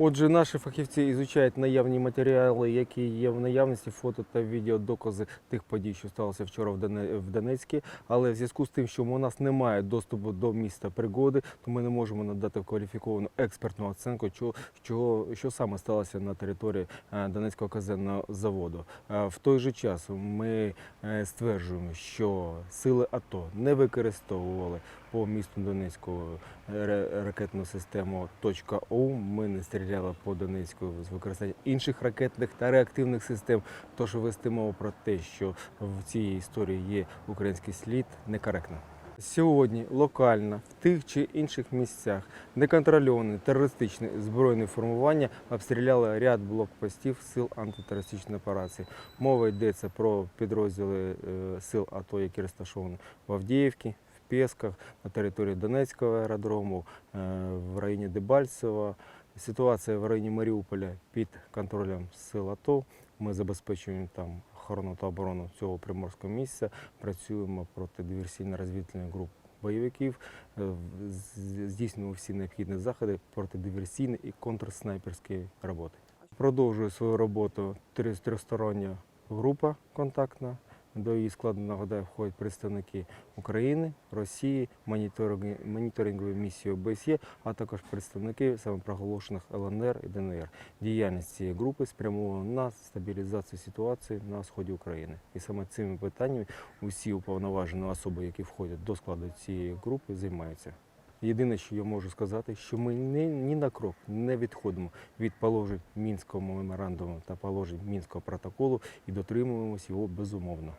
Отже, наші фахівці ізучають наявні матеріали, які є в наявності, фото та відеодокази тих подій, що сталося вчора в Доне- Донецьку. Але в зв'язку з тим, що у нас немає доступу до міста пригоди, то ми не можемо надати кваліфіковану експертну оцінку, чого, чого, що саме сталося на території е, Донецького казенного заводу. Е, В той же час ми е, стверджуємо, що сили АТО не використовували по місту Донецьку ракетну систему .У. Ми не стріляли по Донецьку з використанням інших ракетних та реактивних систем. Тож вести мову про те, що в цій історії є український слід, некоректно. Сьогодні локально в тих чи інших місцях неконтрольоване терористичне збройне формування обстріляли ряд блокпостів сил антитерористичної операції. Мова йдеться про підрозділи е, сил АТО, які розташовані в Авдіївці, в Пєсках, на території Донецького аеродрому, е, в районі Дебальцева. Ситуація в районі Маріуполя під контролем сил АТО. Ми забезпечуємо там охорону та оборону цього приморського місця. Працюємо проти диверсійно-розвідувальних груп бойовиків, е, здійснюємо всі необхідні заходи проти диверсійної і контрснайперської роботи. Продовжує свою роботу три- трьохстороння група контактна. До її складу нагадаю входять представники України, Росії, моніторингової місії ОБСЄ, а також представники самопроголошених ЛНР і ДНР. Діяльність цієї групи спрямована на стабілізацію ситуації на сході України. І саме цими питаннями усі уповноважені особи, які входять до складу цієї групи, займаються. Єдине, що я можу сказати, що ми ні, ні на крок не відходимо від положень Мінського меморандуму та положень Мінського протоколу і дотримуємося його безумовно.